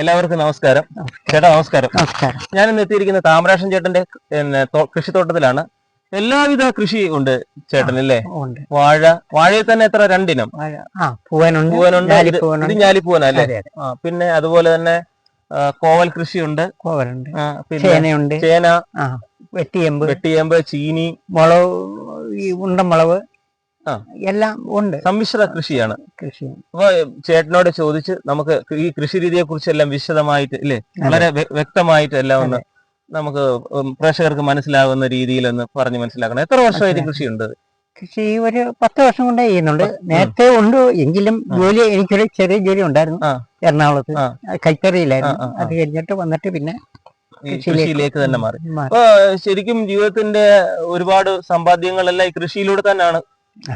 എല്ലാവർക്കും നമസ്കാരം. ചേട്ടാ നമസ്കാരം. നമസ്കാരം. ഞാൻ ഇന്ന് എത്തിയിരിക്കുന്ന താമരാഷൻ ചേട്ടന്റെ പിന്നെ കൃഷിത്തോട്ടത്തിലാണ്. എല്ലാവിധ കൃഷി ഉണ്ട് ചേട്ടൻ അല്ലേ? വാഴ വാഴയിൽ തന്നെ എത്ര? രണ്ടിനം. പൂവനുണ്ട്. പൂവനുണ്ട്. ഇത് ഇത് ഞാലിപ്പൂവനുണ്ട് ഞാലിപ്പൂവന അല്ലേ? അതെ അതെ. ആ പിന്നെ അതുപോലെ തന്നെ കോവൽ കൃഷിയുണ്ട്. കോവലുണ്ട്. ചേനയുണ്ട്. ചേന വെട്ടിയമ്പ്. വെട്ടിയമ്പ് ചീനി. മുളക് ഉണ്ടമുളക്. എല്ലാം ഉണ്ട്. സമ്മിശ്ര കൃഷിയാണ്. കൃഷി. അപ്പൊ ചേട്ടനോട് ചോദിച്ച് നമുക്ക് ഈ കൃഷി രീതിയെ കുറിച്ച് എല്ലാം വിശദമായിട്ട് ഇല്ലേ? വളരെ വ്യക്തമായിട്ട് എല്ലാം ഒന്ന് നമുക്ക് പ്രേക്ഷകർക്ക് മനസ്സിലാകുന്ന രീതിയിൽ ഒന്ന് പറഞ്ഞ് മനസ്സിലാക്കണം. എത്ര വർഷമായിട്ട് കൃഷിയുണ്ട്? കൃഷി ഒരു പത്ത് വർഷം കൊണ്ട് ചെയ്യുന്നുണ്ട്. നേരത്തെ ഉണ്ട് എങ്കിലും ജോലി എനിക്കൊരു ചെറിയ ജോലി ഉണ്ടായിരുന്നു എറണാകുളത്ത്. കൈത്തറിയിലായിരുന്നു. അത് കഴിഞ്ഞിട്ട് വന്നിട്ട് പിന്നെ കൃഷിയിലേക്ക് തന്നെ മാറി. മാറി. അപ്പൊ ശരിക്കും ജീവിതത്തിന്റെ ഒരുപാട് സമ്പാദ്യങ്ങളെല്ലാം ഈ കൃഷിയിലൂടെ തന്നെയാണ്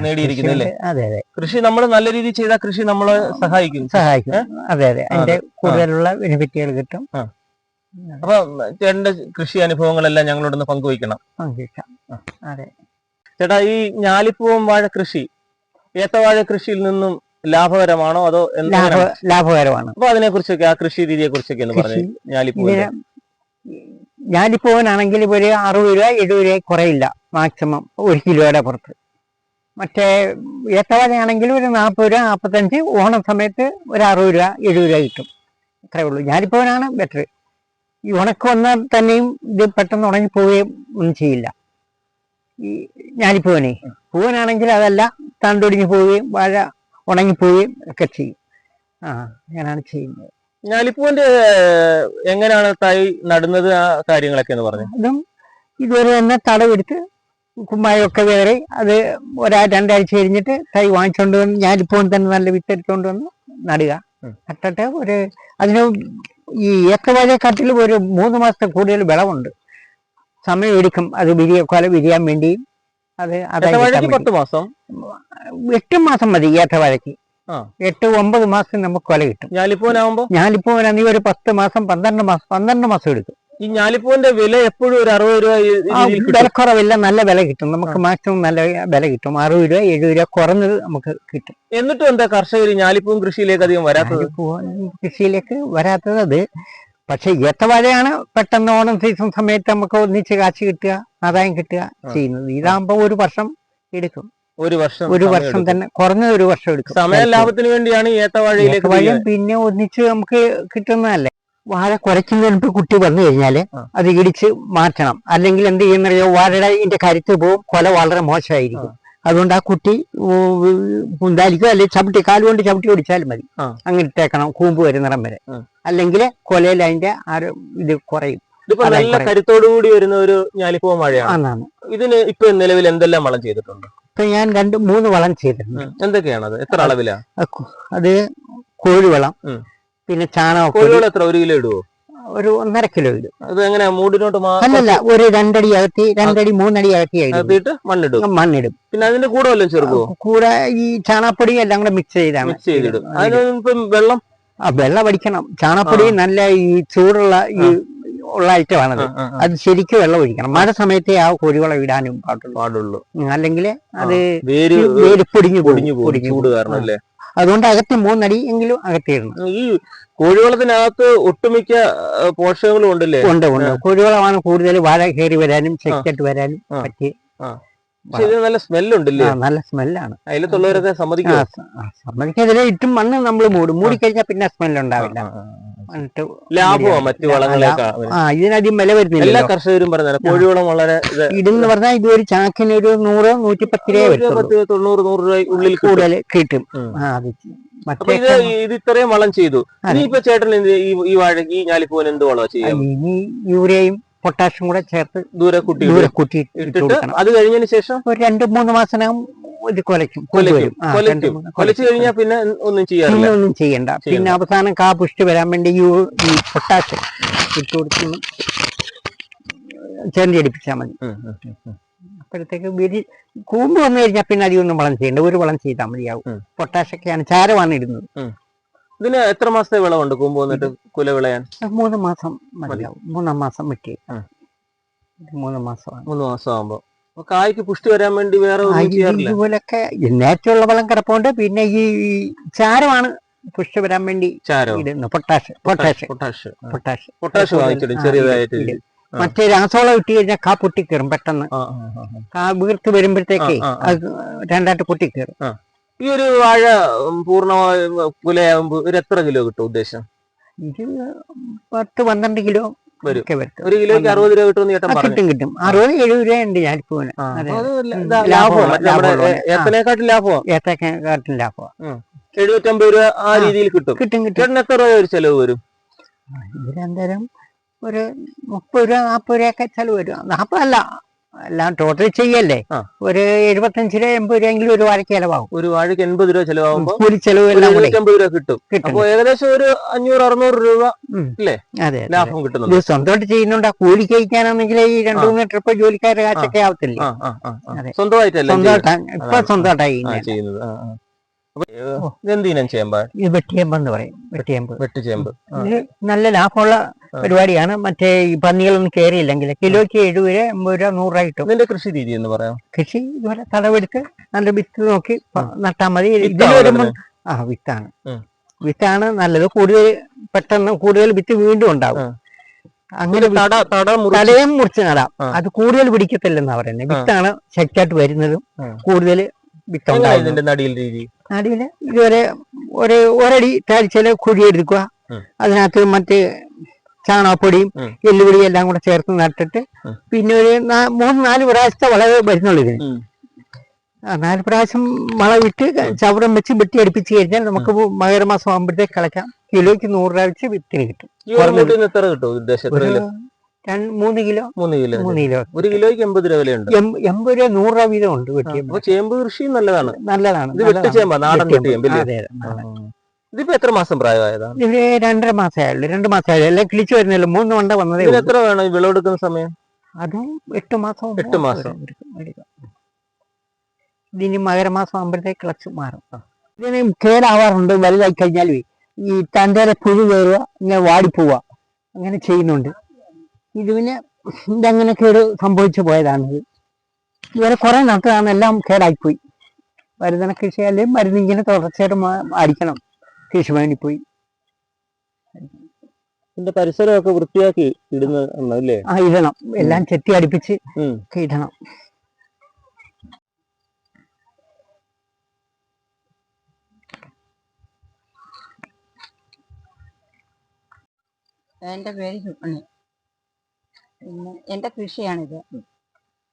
നേടിയിരിക്കുന്നത് അല്ലേ അതെ അതെ. കൃഷി നമ്മൾ നല്ല രീതിയിൽ ചെയ്താൽ കൃഷി നമ്മളെ സഹായിക്കും. സഹായിക്കും. അതെ അതെ. അതിന്റെ അതെ. കൂടുതലുള്ള ബെനിഫിറ്റുകൾ കിട്ടും. അപ്പൊ ചേട്ടന്റെ കൃഷി അനുഭവങ്ങളെല്ലാം ഞങ്ങളോടൊന്ന് പങ്കുവയ്ക്കണം. പങ്കുവയ്ക്കാം. അതെ. ചേട്ടാ ഈ ഞാലിപ്പൂവൻ വാഴ കൃഷി ഏത്തവാഴ കൃഷിയിൽ നിന്നും ലാഭകരമാണോ അതോ ലാഭ ലാഭകരമാണ്. അപ്പൊ അതിനെ കുറിച്ചൊക്കെ ആ കൃഷി രീതിയെ കുറിച്ചൊക്കെ ഒന്ന് പറഞ്ഞു ഇതിന് ഞാലിപ്പോവനാണെങ്കിൽ ഒരു അറുപത് രൂപ എഴുപത് രൂപ കുറയില്ല. മാക്സിമം ഒരു കിലോയുടെ പുറത്ത്. മറ്റേ ഏത്തവാഴയാണെങ്കിൽ ഒരു നാൽപ്പത് രൂപ നാൽപ്പത്തഞ്ച് ഓണ സമയത്ത് ഒരു അറുപത് രൂപ എഴുപത് രൂപ കിട്ടും. അത്രേ ഉള്ളൂ. ഞാനിപ്പോഴാണ് ബെറ്റർ ഈ ഉണക്ക് വന്നാൽ തന്നെയും ഇത് പെട്ടെന്ന് ഉണങ്ങി പോവുകയും ഒന്നും ചെയ്യില്ല. ഈ ഞാലിപ്പൂവനെ പൂവനാണെങ്കിൽ അതല്ല തണ്ടൊടിഞ്ഞു പോവുകയും വാഴ ഉണങ്ങിപ്പോവുകയും ഒക്കെ ചെയ്യും. ആ ഞാനാണ് ചെയ്യുന്നത്. ഞാലിപ്പൂവിന്റെ എങ്ങനെയാണ് തൈ നടുന്നത്? ആ കാര്യങ്ങളൊക്കെ എന്ന് പറഞ്ഞു. അതും ഇതുവരെ തന്നെ തടവെടുത്ത് കുമ്മായൊക്കെ കയറി അത് ഒരാ രണ്ടാഴ്ച കഴിഞ്ഞിട്ട് തൈ വാങ്ങിച്ചോണ്ട് വന്ന് ഞാനിപ്പോൾ തന്നെ നല്ല വിത്തെടുത്തോണ്ട് വന്ന് നടുക. നട്ടിട്ട് ഒരു അതിന് ഈ ഏത്തവാഴക്കാട്ടിൽ ഒരു മൂന്ന് മാസത്തെ കൂടുതൽ വിളവുണ്ട്. സമയം എടുക്കും അത് വിരിയ കൊല വിരിയാൻ വേണ്ടിയും അത് പത്ത് മാസം? എട്ട് മാസം മതി ഏത്തവാഴയ്ക്ക്. എട്ട് ഒമ്പത് മാസം നമുക്ക് കൊല കിട്ടും. ഞാലിപ്പൂവനാകുമ്പോൾ ഞാനിപ്പോ നീ ഒരു പത്ത് മാസം പന്ത്രണ്ട് മാസം പന്ത്രണ്ട് മാസം എടുക്കും. ഈ ഞാലിപ്പൂവിന്റെ വില എപ്പോഴും ഒരു അറുപത് രൂപ വില കുറവില്ല വിലക്കുറവില്ല നല്ല വില കിട്ടും. നമുക്ക് മാക്സിമം നല്ല വില കിട്ടും. അറുപത് രൂപ എഴുപത് രൂപ കുറഞ്ഞത് നമുക്ക് കിട്ടും. എന്നിട്ടും എന്താ കർഷകർ ഞാലിപ്പൂവും കൃഷിയിലേക്ക് അധികം വരാത്തത്? കൃഷിയിലേക്ക് വരാത്തത് അത് പക്ഷെ ഏത്തവാഴയാണ് പെട്ടെന്ന് ഓണം സീസൺ സമയത്ത് നമുക്ക് ഒന്നിച്ച് കാശ് കിട്ടുക ആദായം കിട്ടുക ചെയ്യുന്നത്. ഇതാകുമ്പോ ഒരു വർഷം എടുക്കും. ഒരു വർഷം ഒരു വർഷം തന്നെ കുറഞ്ഞ ഒരു വർഷം എടുക്കും. സമയ ലാഭത്തിന് വേണ്ടിയാണ് ഏത്തവാഴയിലേക്ക് ഏത്തവാഴയും പിന്നെ ഒന്നിച്ച് നമുക്ക് കിട്ടുന്നതല്ലേ? വാഴ കുരയ്ക്കുന്നതിന് കുട്ടി വന്നു കഴിഞ്ഞാൽ ആ. അത് ഇടിച്ച് മാറ്റണം. അല്ലെങ്കിൽ എന്ത് ചെയ്യുന്നറിയോ വാഴയുടെ ഇതിന്റെ കരുത്ത് പോവും കൊല വളരെ മോശമായിരിക്കും. അതുകൊണ്ട് ആ കുട്ടി കുന്താലിക്കോ അല്ലെങ്കിൽ ചവിട്ടി കാലുകൊണ്ട് ചവിട്ടി ഓടിച്ചാലും മതി. അങ്ങനെ ഇട്ടേക്കണം കൂമ്പ് വരുന്നിടം വരെ. അല്ലെങ്കിൽ കൊലയിൽ അതിന്റെ ആരോ ഇത് കുറയും. നല്ല കരുത്തോടുകൂടി കൂടി വരുന്ന ഒരു ഞാലിപ്പൂവൻ ആന്നാണ് ഇതിന് ഇപ്പൊ നിലവിൽ എന്തെല്ലാം വളം ചെയ്തിട്ടുണ്ട്? ഇപ്പൊ ഞാൻ രണ്ട് മൂന്ന് വളം ചെയ്തിട്ടുണ്ട്. എന്തൊക്കെയാണ് അത്? എത്ര അളവിലാ? അത് കോഴിവളം. പിന്നെ ചാണകം എത്ര? ഒരു കിലോ ഇടുവോ? ഒരു ഒന്നര കിലോ ഇടും. അത് എങ്ങനെ മൂടിനോട്ട് അല്ലല്ല ഒരു രണ്ടടി അകത്തി രണ്ടടി മൂന്നടി അകത്തി മാറ്റിയിട്ട് മണ്ണിടും. മണ്ണിടും. പിന്നെ അതിന്റെ കൂടെ വല്ലതും ചെറുക്കുവോ കൂടെ ഈ ചാണകപ്പൊടി എല്ലാം കൂടെ മിക്സ് ചെയ്താണ് മിക്സ് ചെയ്തിടും. അതിന് വെള്ളം? ആ വെള്ളം അടിക്കണം. ചാണകപ്പൊടി നല്ല ഈ ചൂടുള്ള ഈ ഉള്ള ഐറ്റമാണത് അത് ശരിക്കും വെള്ളം ഒഴിക്കണം. മഴ സമയത്തെ ആ കോഴിവളം ഇടാനും പാടുള്ളൂ. അല്ലെങ്കിൽ അത് വേര് പൊടിഞ്ഞു പൊടിഞ്ഞു പൊടിഞ്ഞു ചൂട് കാരണം അല്ലേ? അതുകൊണ്ട് അകത്തി മൂന്നടി എങ്കിലും അകത്തിയിരുന്നു. ഈ കോഴിവളത്തിനകത്ത് ഒട്ടുമിക്ക പോഷകങ്ങളും ഉണ്ടല്ലേ? ഉണ്ട് ഉണ്ട്. കോഴിവളമാണ് കൂടുതൽ വാഴ കയറി വരാനും ചെക്കറ്റ് വരാനും പറ്റി നല്ല സ്മെല്ലുണ്ടല്ലേ? നല്ല സ്മെല്ലാണ്. അതിലത്തുള്ളവരൊക്കെ സമ്മതിക്കും സമ്മതിക്കെതിരെ ഇട്ടും മണ്ണ് നമ്മൾ മൂടും. മൂടിക്കഴിഞ്ഞാൽ പിന്നെ സ്മെല്ല് മറ്റു വളങ്ങളെക്കാ ആ ഇതിനധികം വില എല്ലാ വരുന്നില്ല കർഷകരും പറഞ്ഞാൽ കോഴിവളം വളരെ ഇത് ഇതെന്ന് പറഞ്ഞാൽ ഇത് ഒരു ചാക്കിന് ഒരു നൂറ് രൂപ വരുത്തുള്ളൂ. പത്ത് തൊണ്ണൂറ് നൂറ് രൂപ ഉള്ളിൽ കിട്ടും. കൂടുതൽ കിട്ടും. അത് ഇത് ഇത്രയും വളം ചെയ്തു. ഇനിയിപ്പോ ചേട്ടൻ ഈ വാഴ ഈ ഞാലിപ്പൂവൻ എന്ത് വളമാ ചെയ്യാം? ഇനി യൂറിയയും പൊട്ടാഷ്യം കൂടെ ചേർത്ത് ദൂരെ കുട്ടി ദൂരെ ഇട്ടിട്ട് അത് കഴിഞ്ഞതിന് ശേഷം? ഒരു രണ്ട് മൂന്ന് മാസത്തിനകം ഇത് കൊലയ്ക്കും മൂന്ന് കൊലച്ചു കഴിഞ്ഞാൽ പിന്നെ ഒന്നും ചെയ്യാറില്ല. ഒന്നും ചെയ്യണ്ട. പിന്നെ അവസാനം കാ പുഷ്ടി വരാൻ വേണ്ടി ഈ പൊട്ടാഷ് ഇട്ട് കൊടുക്കുന്നു ചേർന്ന് അടിപ്പിച്ചാൽ മതി. അപ്പോഴത്തേക്ക് വിരി കൂമ്പ് വന്നു കഴിഞ്ഞാൽ പിന്നെ അധികമൊന്നും വളം ചെയ്യണ്ട. ഒരു വളം ചെയ്താൽ മതിയാവും. പൊട്ടാഷൊക്കെയാണ് ചാരമാണ് ഇടുന്നത്. ഇതിന് എത്ര മാസത്തെ വിളവുണ്ട് കൂമ്പ് വന്നിട്ട് കുല വിളയാൻ? മൂന്ന് മാസം മതിയാവും. മൂന്നാം മാസം വിട്ടി. മൂന്ന് മാസം മൂന്ന് മാസം അപ്പൊ കായ്ക്ക് പുഷ്ടി വരാൻ വേണ്ടി വേറെ ഇതുപോലൊക്കെ നേരത്തെയുള്ള വളം കിടപ്പുണ്ട്. പിന്നെ ഈ ചാരമാണ് പുഷ്ടി വരാൻ വേണ്ടി ഇടുന്നു potash potash potash. Potash. Potash. വാങ്ങിച്ചിടും ചെറിയതായിട്ട്. മറ്റേ രാസവളം ഇട്ട് കഴിഞ്ഞാൽ കാ പൊട്ടിക്കയറും പെട്ടെന്ന്. കാ വീർത്ത് വരുമ്പോഴത്തേക്ക്. അത് രണ്ടായിട്ട് പൊട്ടിക്കയറും ഈ ഒരു വാഴ പൂർണമായും കുലയാകുമ്പോ ഒരു എത്ര കിലോ കിട്ടും ഉദ്ദേശം? ഇത് പത്ത് പന്ത്രണ്ട് കിലോ വരും. ഒരു കിലോയ്ക്ക് അറുപത് രൂപ കിട്ടും കിട്ടും കിട്ടും. അറുപത് എഴുപത് രൂപ ഉണ്ട് ഞാൻ ലാഭമാണ്, ലാഭമാണ്. ലാഭമാണ്. എഴുപറ്റമ്പത് രൂപ ആ. രീതിയിൽ കിട്ടും. കിട്ടും കിട്ടും. എത്ര രൂപ ഒരു ചെലവ് വരും? ഇതിലെന്തേലും ഒരു മുപ്പത് രൂപ നാൽപ്പത് രൂപയൊക്കെ ചെലവ് വരും. നാൽപ്പതല്ല എല്ലാം ടോട്ടൽ ചെയ്യല്ലേ? ഒരു എഴുപത്തഞ്ച് രൂപ എൺപത് രൂപയെങ്കിലും ഒരു വാഴയ്ക്ക് ചെലവാകും. ഒരു വാഴയ്ക്ക് എൺപത് രൂപ ചെലവാകുമ്പോ കൂലി ചെലവ് എല്ലാം രൂപ കിട്ടും. അപ്പോൾ ഏകദേശം ഒരു അഞ്ഞൂറ് അറുന്നൂറ് രൂപ അല്ലേ അതെ ലാഭം കിട്ടുന്നുണ്ട്. ഇത് സ്വന്തമായിട്ട് ചെയ്യുന്നുണ്ട്. ആ കൂലി കഴിക്കാനാണെങ്കിൽ ഈ രണ്ടു മൂന്ന് ട്രിപ്പ് ജോലിക്കാരുടെ കാശൊക്കെ ആവത്തില്ലേ. സ്വന്തമായിട്ടല്ല സ്വന്തമായിട്ടാ ഇപ്പൊ ആ, ചെയ്യുന്നത്. ഇതെന്തീനം ചേമ്പാ? ഇത് വെട്ടിയേമ്പ് എന്ന് പറയും. വെട്ടിയേമ്പ് വെട്ടിച്ചേമ്പ്. ഇത് നല്ല ലാഭമുള്ള. പരിപാടിയാണ്. മറ്റേ ഈ പന്നികളൊന്നും കയറിയില്ലെങ്കിൽ കിലോയ്ക്ക് എഴുപത് രൂപ എൺപത് രൂപ നൂറ് രൂപ കിട്ടും. ഇതിന്റെ കൃഷി രീതി എന്ന് പറയാം. കൃഷി ഇതുപോലെ തടവെടുത്ത് നല്ല വിത്ത് നോക്കി നട്ടാൽ മതി. ഇതിൽ വരുമ്പോൾ ആ വിത്താണ്. വിത്താണ് നല്ലത്. കൂടുതൽ പെട്ടെന്ന് കൂടുതൽ വിത്ത് വീണ്ടും ഉണ്ടാവും. അങ്ങനെ തടയം തട തട മുറിച്ച്. നടാം. അത് കൂടുതൽ പിടിക്കത്തില്ലെന്നാ പറയുന്നത്. വിത്താണ് ശക്തിയായിട്ട് വരുന്നതും. കൂടുതൽ ഇതിന്റെ നടിയിൽ രീതി? ഇതുവരെ ഒരു ഒരടി താഴ്ചയിൽ കുഴി എടുക്കുക. അതിനകത്ത് മറ്റ് ചാണകപ്പൊടിയും. എല്ലുപൊടിയും എല്ലാം കൂടെ ചേർത്ത് നട്ടിട്ട്. പിന്നെ ഒരു മൂന്ന് നാല് പ്രാവശ്യത്തെ വളരെ വരുന്നുള്ളൂ ഇതിന്. നാല് പ്രാവശ്യം വളവിട്ട് ചവറം വെച്ച് വെട്ടി അടുപ്പിച്ച് കഴിഞ്ഞാൽ നമുക്ക് മകരമാസം ആകുമ്പോഴത്തേക്ക് കളക്കാം കിലോയ്ക്ക് നൂറ് രൂപ വെച്ച് വിത്തിന് കിട്ടും. മൂന്ന് കിലോ? മൂന്ന് കിലോ മൂന്ന് കിലോ. ഒരു കിലോയ്ക്ക് എൺപത് രൂപ വിലയുണ്ട്. എൺപത് രൂപ നൂറ് രൂപ വീതം ഉണ്ട് വെട്ടിയ അപ്പൊ ചേമ്പ് കൃഷി നല്ലതാണ്. നല്ലതാണ് ഇത് നാടൻ. ഇതിപ്പോ എത്ര മാസം പ്രായമായതാണ് ഇത് രണ്ടര മാസമായുള്ളൂ രണ്ട് മാസമായുള്ളൂ എല്ലാം കിളിച്ചു വരുന്നില്ല മൂന്ന് വണ്ട വന്നതേ എത്ര വേണം വിളവെടുക്കുന്ന സമയം? അത് എട്ട് മാസം എട്ട് മാസം. ഇതിന് മകരമാസം ആകുമ്പോഴത്തേക്ക് ക്ലച്ച് മാറും. ഇതിന് കേടാവാറുണ്ട് വലുതായി കഴിഞ്ഞാൽ ഈ തന്റെ പുഴു കയറുക ഇങ്ങനെ വാടിപ്പോവുക അങ്ങനെ ചെയ്യുന്നുണ്ട്. ഇത് പിന്നെ ഇതങ്ങനെ കേട് സംഭവിച്ചു പോയതാണിത് ഇവരെ കുറെ നട്ടതാണ് എല്ലാം കേടായിപ്പോയി. മരുന്നിനെ കൃഷി അല്ലെങ്കിൽ മരുന്നിങ്ങനെ തുടർച്ചയായിട്ട് അടിക്കണം. കൃഷി വേണ്ടി പോയി. ഇതിന്റെ പരിസരമൊക്കെ വൃത്തിയാക്കി ഇടുന്ന ആ ഇടണം. എല്ലാം ചെത്തി അടിപ്പിച്ച് ഇടണം. എന്റെ പേര് രുക്മിണി പിന്നെ എന്റെ കൃഷിയാണിത്.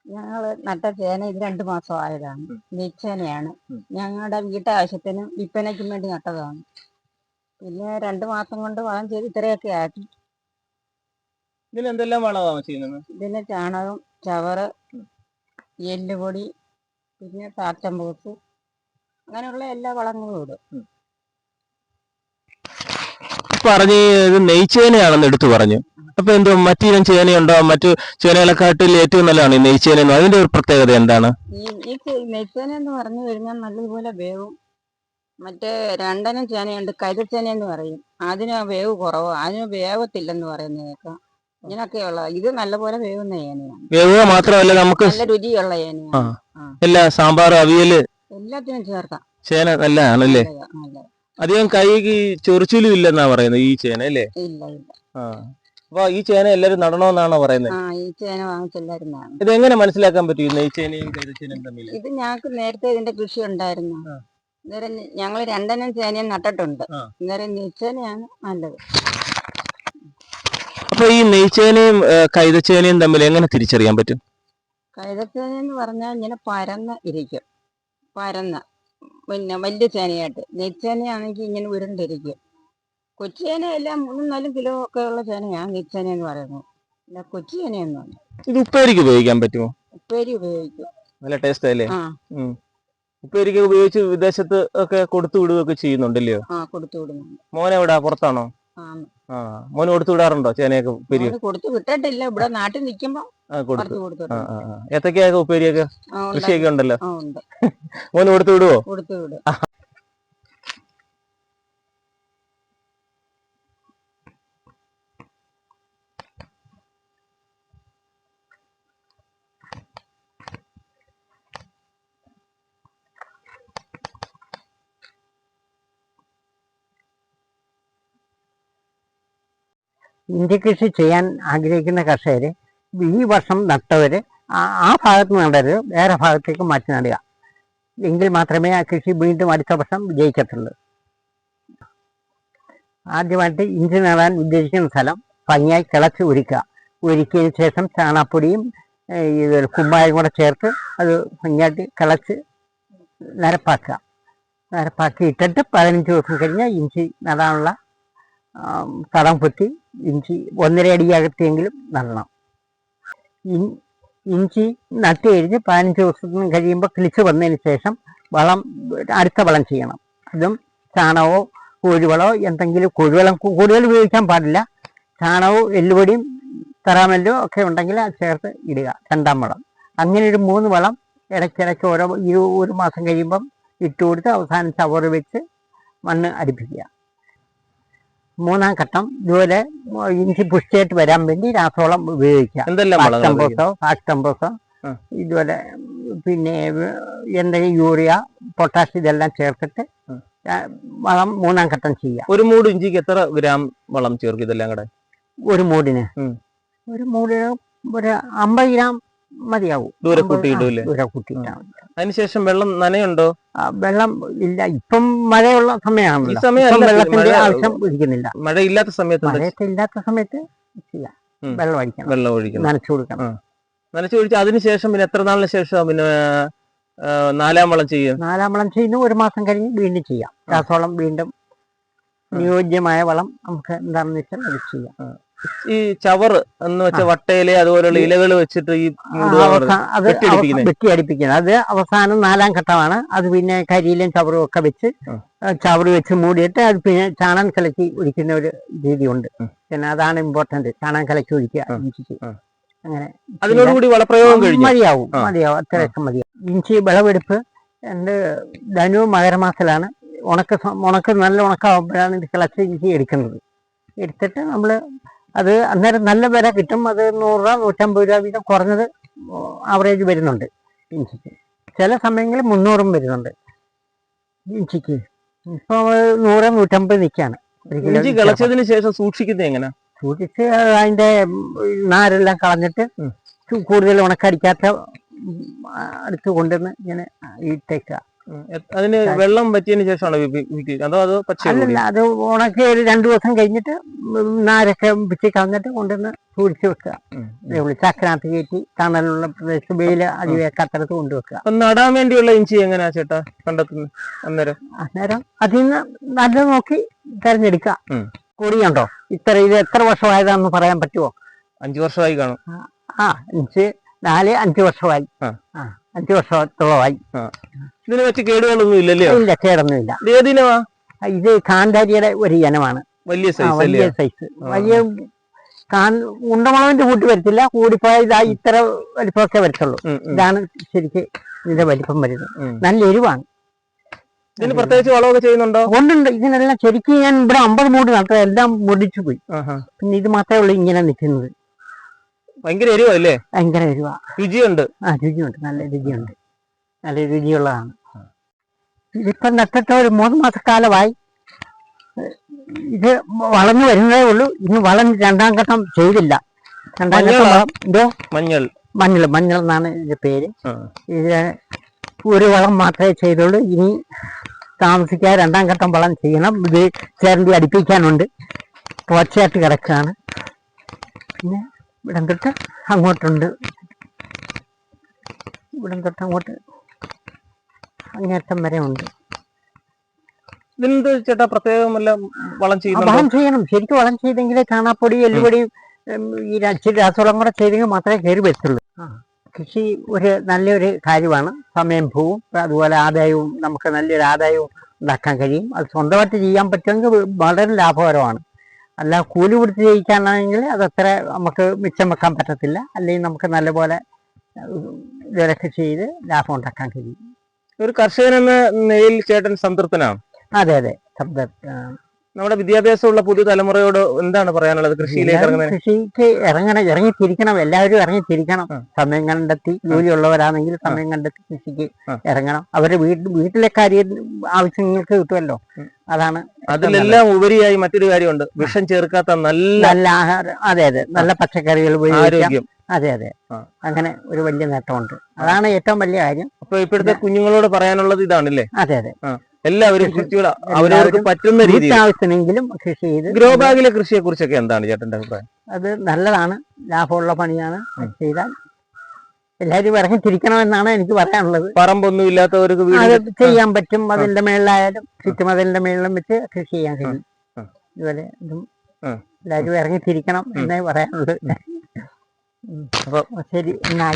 ഞങ്ങൾ നട്ട ചേന ഇത് രണ്ടു മാസം ആയതാണ്. നെച്ചേനയാണ് ഞങ്ങളുടെ വീട്ടാവശ്യത്തിനും വിൽപ്പനയ്ക്കും വേണ്ടി നട്ടതാണ്. പിന്നെ രണ്ടു മാസം കൊണ്ട് വളം ചെയ്ത് ഇത്രയൊക്കെ ആക്കി. ഇതിന് എന്തെല്ലാം വളമാണ് ചെയ്യുന്നത്? ഇതിന് ചാണകം ചവറ് എല്ലുപൊടി പിന്നെ താച്ചമ്പൂസ് അങ്ങനെയുള്ള എല്ലാ വളങ്ങളും ഇടും. പറഞ്ഞു ഇത് നെയ്ച്ചേനയാണെന്ന് എടുത്തു പറഞ്ഞു. അപ്പൊ എന്തോ മറ്റിനം ചേനയുണ്ടോ? മറ്റു ചേനകളെക്കാട്ടിൽ ഏറ്റവും നല്ലതാണ് ഈ നെയ്ച്ചേന അതിന്റെ ഒരു പ്രത്യേകത എന്താണ്? ഈ നെയ്ച്ചേന എന്ന് പറഞ്ഞു കഴിഞ്ഞാൽ നല്ലതുപോലെ വേവും. മറ്റേ രണ്ടനം ചേനയുണ്ട് കരിച്ചേന എന്ന് പറയും. അതിന് വേവ് കുറവ്. അതിന് വേവത്തില്ലെന്ന് പറയുന്നത് കേൾക്കാം. ഇങ്ങനൊക്കെയുള്ള ഇത് നല്ലപോലെ വേവുന്ന ഏനയാണ് വേവുക മാത്രമല്ല നമുക്ക് നല്ല രുചിയുള്ള ഏനയാണ് എല്ലാ സാമ്പാർ അവിയൽ എല്ലാത്തിനും ചേർക്കാം. ചേന നല്ലതാണല്ലേ? നല്ലതാ, നല്ലതാ. അധികം കൈ ചൊറിച്ചിലും ഇല്ലെന്നാ പറയുന്നത് ഈ ചേന അല്ലേ? ഇല്ല ഇല്ല. ആ. അപ്പൊ ഈ ചേന എല്ലാരും നടണമെന്നാണോ പറയുന്നത് ആ ഈ ചേന വാങ്ങിച്ചെല്ലാരുന്നതാണ് ഇത് എങ്ങനെ മനസ്സിലാക്കാൻ പറ്റും ഈ ചേനയും തമ്മിൽ? ഇത് ഞങ്ങൾക്ക് നേരത്തെ ഇതിന്റെ കൃഷി ഉണ്ടായിരുന്നു. അന്നേരം ഞങ്ങൾ രണ്ടെണ്ണം ചേനയും നട്ടിട്ടുണ്ട്. അന്നേരം നെച്ചേനയാണ് നല്ലത്. അപ്പൊ ഈ നെയ്ച്ചേനയും കൈതച്ചേനയും തമ്മിൽ എങ്ങനെ തിരിച്ചറിയാൻ പറ്റും? കൈതച്ചേന എന്ന് പറഞ്ഞാൽ ഇങ്ങനെ പരന്ന് ഇരിക്കും. പരന്ന്. പിന്നെ വലിയ ചേനയായിട്ട്. നെയ്ച്ചേനയാണെങ്കിൽ ഇങ്ങനെ ഉരുണ്ടിരിക്കും. കൊച്ചുചേന എല്ലാം മൂന്നും നാലും കിലോ ഒക്കെ ഉള്ള ചേനയാണ് നീച്ചേന എന്ന് പറയുന്നത് പിന്നെ കൊച്ചു ചേനയൊന്നും ഇത് ഉപ്പേരിക്ക് ഉപയോഗിക്കാൻ പറ്റുമോ? ഉപ്പേരി ഉപയോഗിക്കും. നല്ല ടേസ്റ്റ് അല്ലേ? ആ. ഉം. ഉപ്പേരിക്ക് ഉപയോഗിച്ച് വിദേശത്ത് ഒക്കെ കൊടുത്തു വിടുകയൊക്കെ ചെയ്യുന്നുണ്ടല്ലോ ആ കൊടുത്തു വിടുന്നുണ്ട്. മോൻ എവിടാ? പുറത്താണോ? ആ. ആ മോന് കൊടുത്തു വിടാറുണ്ടോ ചേനയൊക്കെ ഉപ്പേരി? കൊടുത്തു വിട്ടിട്ടില്ല. ഇവിടെ നാട്ടിൽ നിൽക്കുമ്പോ ആ കൊടുത്തു. കുറച്ച് ആ കൊടുത്തിട്ടുണ്ട് ആ ആ. ഏത്തക്കയൊക്കെ ഉപ്പേരിയൊക്കെ കൃഷിയൊക്കെ ഉണ്ടല്ലോ? ആ ഉണ്ട്. മോന് കൊടുത്തു വിടുവോ? കൊടുത്തു വിടും. ഇഞ്ചി കൃഷി ചെയ്യാൻ ആഗ്രഹിക്കുന്ന കർഷകര് ഈ വർഷം നട്ടവര് ആ- ഭാഗത്ത് നടരുത്. വേറെ ഭാഗത്തേക്ക് മാറ്റി നടുക. എങ്കിൽ മാത്രമേ ആ കൃഷി വീണ്ടും അടുത്ത വർഷം വിജയിക്കത്തുള്ളൂ. ആദ്യമായിട്ട് ഇഞ്ചി നടാൻ ഉദ്ദേശിക്കുന്ന സ്ഥലം ഭംഗിയായി കിളച്ച് ഒരുക്കുക ഒരുക്കിയതിന് ശേഷം ചാണാപ്പൊടിയും ഇത് കുമ്മായം കൂടെ ചേർത്ത് അത് ഭംഗിയായിട്ട് കിളച്ച് നരപ്പാക്കുക. നരപ്പാക്കി ഇട്ടിട്ട് പതിനഞ്ച് ദിവസം കഴിഞ്ഞാൽ ഇഞ്ചി നടാനുള്ള തടം കുത്തി ഇഞ്ചി ഒന്നര അടി അകത്തിയെങ്കിലും നടണം ഇഞ്ചി നട്ട് കഴിഞ്ഞ് പതിനഞ്ച് ദിവസത്തിന് കഴിയുമ്പോൾ കിളിച്ച് വന്നതിന് ശേഷം വളം അടുത്ത വളം ചെയ്യണം. അതും ചാണകമോ കോഴിവളമോ എന്തെങ്കിലും കോഴിവളം കൂടുതൽ ഉപയോഗിക്കാൻ പാടില്ല. ചാണകവും എല്ലുപൊടിയും തറാമെല്ലോ ഒക്കെ ഉണ്ടെങ്കിൽ അത് ചേർത്ത് ഇടുക രണ്ടാം വളം. അങ്ങനെ ഒരു മൂന്ന് വളം ഇടയ്ക്കിടയ്ക്ക് ഓരോ ഈ ഒരു മാസം കഴിയുമ്പം ഇട്ട് കൊടുത്ത് അവസാനം ചവറ് വെച്ച് മണ്ണ് അടിപ്പിക്കുക. മൂന്നാം ഘട്ടം ഇതുപോലെ ഇഞ്ചി പുഷ്ടിയായിട്ട് വരാൻ വേണ്ടി രാസവളം ഉപയോഗിക്കാം? ഫാക്ടംബോസോ ഫാക്ടംബോസോ ഇതുപോലെ പിന്നെ എന്തെങ്കിലും യൂറിയ പൊട്ടാഷ് ഇതെല്ലാം ചേർത്തിട്ട് വളം മൂന്നാം ഘട്ടം ചെയ്യാം ഒരു മൂട് ഇഞ്ചിക്ക് എത്ര ഗ്രാം വളം ചേർക്കും ഇതെല്ലാം കൂടെ? ഒരു മൂടിന്. ഒരു മൂടിന് ഒരു അമ്പത് ഗ്രാം മതിയാവും. ദൂരെ അമ്പത്- കൂട്ടി ആ, ഇടൂല്ലേ? ദൂരെ കൂട്ടിയിട്ടാണ് അതിനുശേഷം വെള്ളം നനയുണ്ടോ? വെള്ളം ഇല്ല ഇപ്പം മഴയുള്ള സമയമാണ് ഈ സമയം വെള്ളത്തിന്റെ മഴ- ആവശ്യം ഇരിക്കുന്നില്ല മഴയില്ലാത്ത സമയത്ത് എന്താ മഴയൊക്കെ ഇല്ലാത്ത സമയത്ത് ഇല്ല വെള്ളം ഒഴിക്കണം. വെള്ളം ഒഴിക്കണം. നനച്ചു കൊടുക്കണം. നനച്ചു ഒഴിച്ച് അതിനുശേഷം പിന്നെ എത്ര നാളിന് ശേഷം പിന്നെ നാലാം വളം ചെയ്യും? നാലാം വളം ചെയ്യുന്നു ഒരു മാസം കഴിഞ്ഞ് വീണ്ടും ചെയ്യാം. രാസവളം വീണ്ടും അനുയോജ്യമായ വളം നമുക്ക് എന്താണെന്ന് വെച്ചാൽ അത് ചെയ്യാം. ഈ ചവർ എന്ന് വെച്ച വട്ടയിലെ അതുപോലെയുള്ള ഇലകൾ വെച്ചിട്ട് ഈ വെട്ടിയടിപ്പിക്കുന്നത് അത് അവസാനം നാലാം ഘട്ടമാണ്. അത് പിന്നെ കരിയിലും ചവറും ഒക്കെ വെച്ച്. ചവറ് വെച്ച് മൂടിയിട്ട് അത് പിന്നെ ചാണകം കലക്കി ഒഴിക്കുന്ന ഒരു രീതിയുണ്ട്. ഉണ്ട് പിന്നെ അതാണ് ഇമ്പോർട്ടന്റ് ചാണകം കലക്കി ഒഴിക്കുക. അങ്ങനെ. അതിനോടുകൂടി വളപ്രയോഗം കഴിഞ്ഞു? മതിയാവും. മതിയാവും. അത്രയൊക്കെ മതിയാവും. ഇഞ്ചി വിളവെടുപ്പ് എന്റെ ധനു മകരമാസത്തിലാണ്. ഉണക്ക ഉണക്ക ഉണക്ക് നല്ല ഉണക്കാവുമ്പോഴാണ് ഇത് കിളച്ച് ഇഞ്ചി എടുക്കുന്നത്. എടുത്തിട്ട് നമ്മൾ അത് അന്നേരം നല്ല വില കിട്ടും. അത് നൂറ് രൂപ നൂറ്റമ്പത് രൂപ വീതം കുറഞ്ഞത് ആവറേജ് വരുന്നുണ്ട് ഇഞ്ചിക്ക്. ചില സമയങ്ങളിൽ മുന്നൂറും വരുന്നുണ്ട് ഇഞ്ചിക്ക്. ഇപ്പൊ നൂറ് നൂറ്റമ്പത് നിൽക്കാണ് ഇഞ്ചി കിളച്ചതിന് ശേഷം സൂക്ഷിക്കുന്നത് എങ്ങനെ? സൂക്ഷിച്ച് അതിന്റെ നാരെല്ലാം കളഞ്ഞിട്ട് കൂടുതൽ ഉണക്കടിക്കാത്ത അടുത്ത് കൊണ്ടുവന്ന് ഇങ്ങനെ ഇട്ടേക്കുക അതിന് വെള്ളം പറ്റിയതിന് ശേഷമാണ് അതോ അത് പച്ച അത് ഉണക്കി ഒരു രണ്ടു ദിവസം കഴിഞ്ഞിട്ട് നാരൊക്കെ പിച്ചി കളഞ്ഞിട്ട് കൊണ്ടുവന്ന് സൂക്ഷിച്ചു വെക്കുക. ചക്കനകത്ത് കയറ്റി തണലുള്ള പ്രദേശത്ത് വെയിൽ അത്തരത്ത് കൊണ്ടുവെക്കുക. നടാൻ വേണ്ടിയുള്ള ഇഞ്ചി എങ്ങനെയാ ചേട്ടാ കണ്ടെത്തുന്നത് അന്നേരം. അന്നേരം അതിൽ നിന്ന് നല്ല നോക്കി തെരഞ്ഞെടുക്കുക. കൂടിയുണ്ടോ? ഇത്ര ഇത് എത്ര വർഷമായതാണെന്ന് പറയാൻ പറ്റുമോ അഞ്ചു വർഷമായി കാണും. ആ അഞ്ച് നാല് അഞ്ചു വർഷമായി. ആ. അഞ്ച് വർഷത്തോളമായി ഇതിന് മറ്റു കേടുകളൊന്നും ഇല്ലല്ലോ? ഇല്ല കേടൊന്നുമില്ല. ഇത് ഏതിനവാ? ഇത് കാന്താരിയുടെ ഒരു ഇനമാണ്. വലിയ സൈസ് വലിയ സൈസ് വലിയ കാൻ ഉണ്ടമുളവിന്റെ കൂട്ടി വരത്തില്ല. കൂടിപ്പോയ ഇതാ ഇത്ര വലിപ്പമൊക്കെ വരത്തുള്ളൂ. ഇതാണ് ശരിക്ക് ഇതിന്റെ വലിപ്പം വരുന്നത്. നല്ല എരിവാണ്. ഇതിന് പ്രത്യേകിച്ച് വളമൊക്കെ ചെയ്യുന്നുണ്ടോ? ഉണ്ടുണ്ട് ഇതിനെല്ലാം ശരിക്കും ഞാൻ ഇവിടെ അമ്പത് മൂടി നട്ടത് എല്ലാം മുടിച്ചു പോയി. പിന്നെ ഇത് മാത്രമേ ഉള്ളൂ ഇങ്ങനെ നിൽക്കുന്നത്. ഭയങ്കര എരിവല്ലേ ഭയങ്കര എരിവാ. രുചിയുണ്ട്. ആ രുചിയുണ്ട്. നല്ല രുചിയുണ്ട്. നല്ല രുചിയുള്ളതാണ്. ഇതിപ്പം നട്ടിട്ട് ഒരു മൂന്ന് മാസക്കാലമായി. ഇത് വളർന്നു വരുന്നതേ ഉള്ളൂ. ഇന്ന് വളഞ്ഞ് രണ്ടാം ഘട്ടം ചെയ്തില്ല. രണ്ടാം ഘട്ടം എന്തോ? മഞ്ഞൾ. മഞ്ഞൾ മഞ്ഞൾ എന്നാണ് ഇതിന്റെ പേര്. ഇത് ഒരു വളം മാത്രമേ ചെയ്തുള്ളൂ. ഇനി താമസിക്കാതെ രണ്ടാം ഘട്ടം വളം ചെയ്യണം. ഇത് ചേരണ്ടി അടുപ്പിക്കാനുണ്ട്. പോച്ചയായിട്ട് കിടക്കുകയാണ്. പിന്നെ ഇവിടം തൊട്ട് അങ്ങോട്ടുണ്ട്. ഇവിടം തൊട്ട് അങ്ങോട്ട് അങ്ങേറ്റം വരെ ഉണ്ട്. ഇതിനെന്ത് ചേട്ടാ പ്രത്യേകം വളം ചെയ്യണം വളം ചെയ്യണം. ശരിക്കും വളം ചെയ്തെങ്കിലേ ചാണാപ്പൊടി എല്ലുപൊടി ഈ ഇച്ചിരി രാസവളം കൂടെ ചെയ്തെങ്കിൽ മാത്രമേ കയറി വരത്തുള്ളൂ. കൃഷി ഒരു നല്ലൊരു കാര്യമാണ്. സമയം പോവും. അതുപോലെ ആദായവും നമുക്ക് നല്ലൊരു ആദായവും ഉണ്ടാക്കാൻ കഴിയും. അത് സ്വന്തമായിട്ട് ചെയ്യാൻ പറ്റുമെങ്കിൽ വളരെ ലാഭകരമാണ്. അല്ല കൂലി കൊടുത്ത് ജയിക്കാനാണെങ്കിൽ അത് അത്ര നമുക്ക് മിച്ചം വെക്കാൻ പറ്റത്തില്ല. അല്ലെങ്കിൽ നമുക്ക് നല്ലപോലെ വിലക്ക് ചെയ്ത് ലാഭം ഉണ്ടാക്കാൻ കഴിയും. ഒരു കർഷകൻ എന്ന നിലയിൽ ചേട്ടൻ സംതൃപ്തനാണ്. അതെ അതെ. ആ, നമ്മുടെ വിദ്യാഭ്യാസമുള്ള പുതിയ തലമുറയോട് എന്താണ് പറയാനുള്ളത്? കൃഷിയിലേക്ക് ഇറങ്ങുന്നത് കൃഷിക്ക് ഇറങ്ങണം ഇറങ്ങിത്തിരിക്കണം എല്ലാവരും ഇറങ്ങിത്തിരിക്കണം. സമയം കണ്ടെത്തി ജോലിയുള്ളവരാണെങ്കിൽ സമയം കണ്ടെത്തി കൃഷിക്ക് ഇറങ്ങണം. അവരുടെ വീട്ടിൽ വീട്ടിലെ കാര്യം ആവശ്യങ്ങൾക്ക് കിട്ടുമല്ലോ. അതാണ് അതിലെല്ലാം ഉപരിയായി മറ്റൊരു കാര്യമുണ്ട്. വിഷം ചേർക്കാത്ത നല്ല നല്ല ആഹാരം അതെ അതെ. നല്ല പച്ചക്കറികൾ ഉപയോഗിക്കാം. ആരോഗ്യം. അതെ അതെ. അങ്ങനെ ഒരു വലിയ നേട്ടമുണ്ട്. അതാണ് ഏറ്റവും വലിയ കാര്യം. അപ്പൊ ഇപ്പോഴത്തെ കുഞ്ഞുങ്ങളോട് പറയാനുള്ളത് ഇതാണല്ലേ? അതെ അതെ. എല്ലാവരും കൃഷിയുടെ കൃഷികൾ അവരവർക്ക് പറ്റുന്ന രീതിയിൽ. ആവശ്യമെങ്കിലും കൃഷി ചെയ്ത് ഗ്രോ ബാഗിലെ കൃഷിയെ കുറിച്ചൊക്കെ എന്താണ് ചേട്ടന്റെ അഭിപ്രായം? അത് നല്ലതാണ്. ലാഭമുള്ള പണിയാണ്. ചെയ്താൽ എല്ലാവരും ഇറങ്ങി തിരിക്കണമെന്നാണ് എനിക്ക് പറയാനുള്ളത്. പറമ്പൊന്നും ഇല്ലാത്തവർക്ക് അത് ചെയ്യാൻ പറ്റും. അതിന്റെ മേളിലായാലും ചുറ്റുമതിലിന്റെ മേളിലും വെച്ച് കൃഷി ചെയ്യാൻ കഴിയും. ഇതുപോലെ ഇതും. എല്ലാവരും ഇറങ്ങി തിരിക്കണം എന്നേ പറയാനുള്ളൂ. അപ്പൊ ശരി എന്നാ